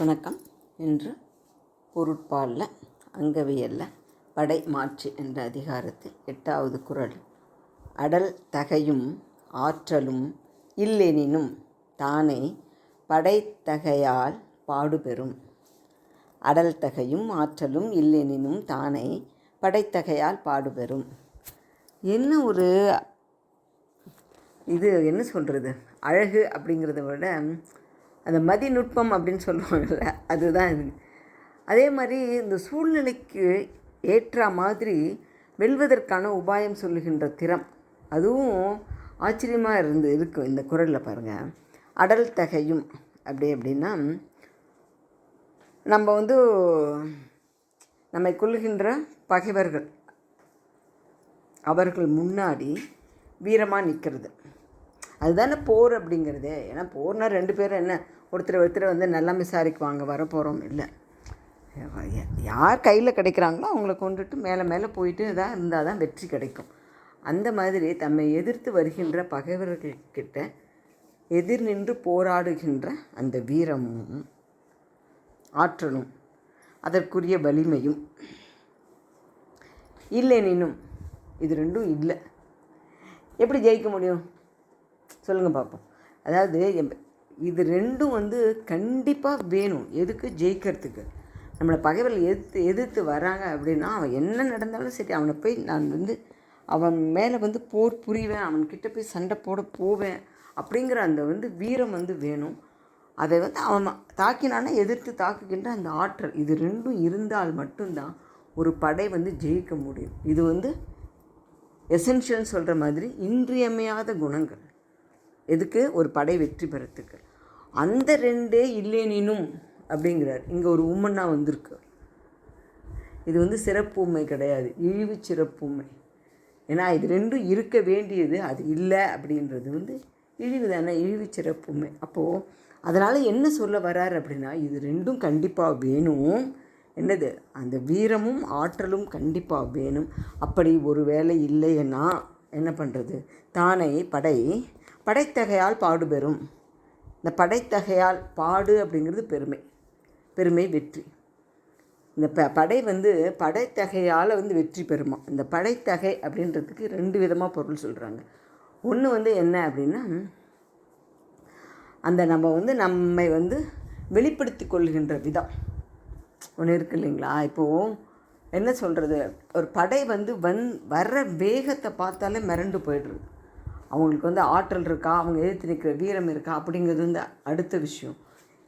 வணக்கம். இன்று பொருட்பாலில் அங்கவியல்ல படை மாற்று என்ற அதிகாரத்தில் எட்டாவது குறள் அடல் தகையும் ஆற்றலும் இல்லெனினும் தானே படைத்தகையால் பாடுபெறும். அடல் தகையும் ஆற்றலும் இல்லெனினும் தானே படைத்தகையால் பாடுபெறும். என்ன ஒரு இது என்ன சொல்கிறது அழகு அப்படிங்கிறத விட அந்த மதிநுட்பம் அப்படின்னு சொல்லுவாங்கள்ல அதுதான் இது. அதே மாதிரி இந்த சூழ்நிலைக்கு ஏற்ற மாதிரி வெல்வதற்கான உபாயம் சொல்லுகின்ற திறம் அதுவும் ஆச்சரியமாக இருந்து இருக்கும் இந்த குரலில் பாருங்கள் அடல் தகையும் அப்படி அப்படின்னா நம்ம வந்து நம்மை கொள்ளுகின்ற பகைவர்கள் அவர்கள் முன்னாடி வீரமாக நிற்கிறது அதுதானே போர் அப்படிங்கிறது. ஏன்னா போர்னால் ரெண்டு பேரும் என்ன? ஒருத்தர் ஒருத்தர் வந்து நல்லா விசாரிக்குவாங்க வரப்போகிறோம் இல்லை. யார் கையில் கிடைக்கிறாங்களோ அவங்கள கொண்டுட்டு மேலே மேலே போயிட்டு தான் இருந்தால் தான் வெற்றி கிடைக்கும். அந்த மாதிரி தம்மை எதிர்த்து வருகின்ற பகைவர்கள்கிட்ட எதிர் நின்று போராடுகின்ற அந்த வீரமும் ஆற்றலும் அதற்குரிய வலிமையும் இல்லைனினும் இது ரெண்டும் இல்லை. எப்படி ஜெயிக்க முடியும்? சொல்லுங்கள் பார்ப்போம் அதாவது இது ரெண்டும் வந்து கண்டிப்பாக வேணும். எதுக்கு? ஜெயிக்கிறதுக்கு. நம்மளை பகைவர்கள் எதிர்த்து எதிர்த்து வராங்க அப்படின்னா அவன் என்ன நடந்தாலும் சரி அவனை போய் நான் வந்து அவன் மேலே வந்து போர் புரிவேன் அவன்கிட்ட போய் சண்டை போட போவேன் அப்படிங்கிற அந்த வந்து வீரம் வந்து வேணும். அதை வந்து அவன் தாக்கினானா எதிர்த்து தாக்குகின்ற அந்த ஆற்றல். இது ரெண்டும் இருந்தால் மட்டும்தான் ஒரு படை வந்து ஜெயிக்க முடியும். இது வந்து எசென்ஷியல்னு சொல்கிற மாதிரி இன்றியமையாத குணங்கள். எதுக்கு? ஒரு படை வெற்றி பெறத்துக்கு. அந்த ரெண்டே இல்லேனினும் அப்படிங்கிறார். இங்கே ஒரு உமன்னாக வந்திருக்கு. இது வந்து சிறப்புமை கிடையாது. இழிவு சிறப்புமை. ஏன்னா இது ரெண்டும் இருக்க வேண்டியது அது இல்லை அப்படின்றது வந்து இழிவு தானே இழிவு சிறப்புமை. அப்போது அதனால் என்ன சொல்ல வரார் அப்படின்னா இது ரெண்டும் கண்டிப்பாக வேணும். என்னது? அந்த வீரமும் ஆற்றலும் கண்டிப்பாக வேணும். அப்படி ஒரு வேலை இல்லைன்னா என்ன பண்ணுறது தானே படை படைத்தகையால் பாடுபெறும். இந்த படைத்தகையால் பாடு அப்படிங்கிறது பெருமை. பெருமை வெற்றி. இந்த ப படை வந்து படைத்தகையால் வந்து வெற்றி பெறுமா. இந்த படைத்தகை அப்படின்றதுக்கு ரெண்டு விதமாக பொருள் சொல்கிறாங்க ஒன்று வந்து என்ன அப்படின்னா அந்த நம்ம வந்து நம்மை வந்து வெளிப்படுத்தி கொள்கின்ற விதம். ஒன்று இருக்கு இல்லைங்களா? இப்போது என்ன சொல்கிறது ஒரு படை வந்து வந் வர்ற வேகத்தை பார்த்தாலே மிரண்டு போயிடுறது அவங்களுக்கு வந்து ஆற்றல் இருக்கா? அவங்க எதிர்த்து நிற்கிற வீரம் இருக்கா? அப்படிங்கிறது வந்து அடுத்த விஷயம்.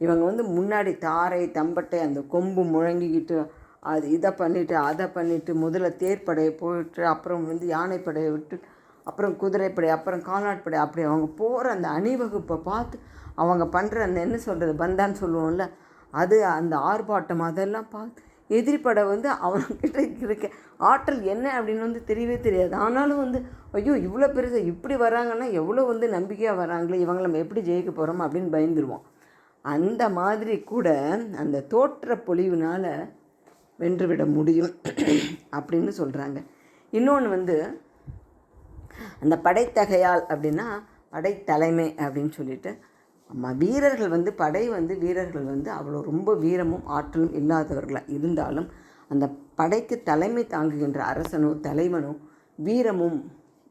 இவங்க வந்து முன்னாடி தாரை தம்பட்டை அந்த கொம்பு முழங்கிக்கிட்டு அது இதை பண்ணிவிட்டு அதை பண்ணிவிட்டு முதல்ல தேர்ப்படையை போயிட்டு அப்புறம் வந்து யானைப்படையை விட்டு அப்புறம் குதிரைப்படை அப்புறம் கால்நாட்படை அப்படி அவங்க போகிற அந்த அணிவகுப்பை பார்த்து அவங்க பண்ணுற அந்த என்ன சொல்கிறது பந்தான்னு சொல்லுவோம்ல அது அந்த ஆர்ப்பாட்டம் அதெல்லாம் பார்த்து எதிரிப்படை வந்து அவன்கிட்ட இருக்க ஆற்றல் என்ன அப்படின்னு வந்து தெரியவே தெரியாது. ஆனாலும் வந்து ஐயோ இவ்வளோ பெருசு இப்படி வராங்கன்னா எவ்வளோ வந்து நம்பிக்கையாக வராங்களே இவங்களை நம்ம எப்படி ஜெயிக்க போகிறோம் அப்படின்னு பயந்துருவோம். அந்த மாதிரி கூட அந்த தோற்ற பொழிவுனால் வென்றுவிட முடியும் அப்படின்னு சொல்கிறாங்க இன்னொன்று வந்து அந்த படைத்தகையால் அப்படின்னா படைத்தலைமை அப்படின்னு சொல்லிட்டு ஆமாம் வீரர்கள் வந்து படை வந்து வீரர்கள் வந்து அவ்வளோ ரொம்ப வீரமும் ஆற்றலும் இல்லாதவர்களாக இருந்தாலும் அந்த படைக்கு தலைமை தாங்குகின்ற அரசனோ தலைவனோ வீரமும்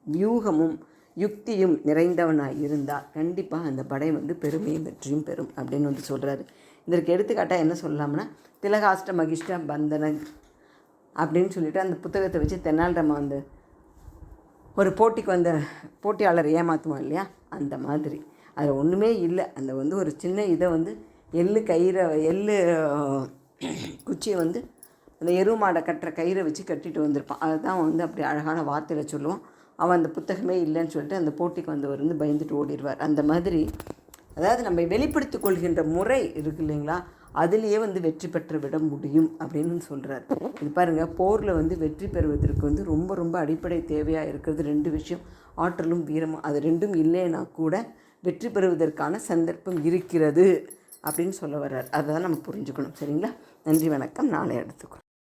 வியூகமும் யுக்தியும் நிறைந்தவனாக இருந்தால் கண்டிப்பாக அந்த படை வந்து பெருமையும் வெற்றியும் பெறும் அப்படின்னு வந்து சொல்கிறாரு இதற்கு எடுத்துக்காட்டாக என்ன சொல்லலாம்னா திலகாஷ்ட மகிஷ்ட பந்தன அப்படின்னு சொல்லிட்டு அந்த புத்தகத்தை வச்சு தென்னாலிராம வந்து ஒரு போட்டிக்கு வந்த போட்டியாளர் ஏமாற்றுவான் இல்லையா? அந்த மாதிரி. அதில் ஒன்றுமே இல்லை. அந்த வந்து ஒரு சின்ன இதை வந்து எள்ளு கயிறை எள்ளு குச்சியை வந்து அந்த எருவு மாடை கட்டுற கயிறை வச்சு கட்டிட்டு வந்திருப்பான். அதுதான் வந்து அப்படி அழகான வார்த்தையில் சொல்லுவோம் அவன் அந்த புத்தகமே இல்லைன்னு சொல்லிட்டு அந்த போட்டிக்கு வந்தவர் வந்து பயந்துட்டு ஓடிடுவார். அந்த மாதிரி அதாவது நம்ம வெளிப்படுத்தி கொள்கின்ற முறை இருக்கு இல்லைங்களா? அதுலேயே வந்து வெற்றி பெற்று விட முடியும் அப்படின்னு சொல்கிறார் இது பாருங்கள் போரில் வந்து வெற்றி பெறுவதற்கு வந்து ரொம்ப ரொம்ப அடிப்படை தேவையாக இருக்கிறது ரெண்டு விஷயம். ஆற்றலும் வீரமும். அது ரெண்டும் இல்லைன்னா கூட வெற்றி பெறுவதற்கான சந்தர்ப்பம் இருக்கிறது அப்படின்னு சொல்ல வர்றார். அதை தான் நம்ம புரிஞ்சுக்கணும். சரிங்களா? நன்றி வணக்கம். நாளை எடுத்துக்கிறோம்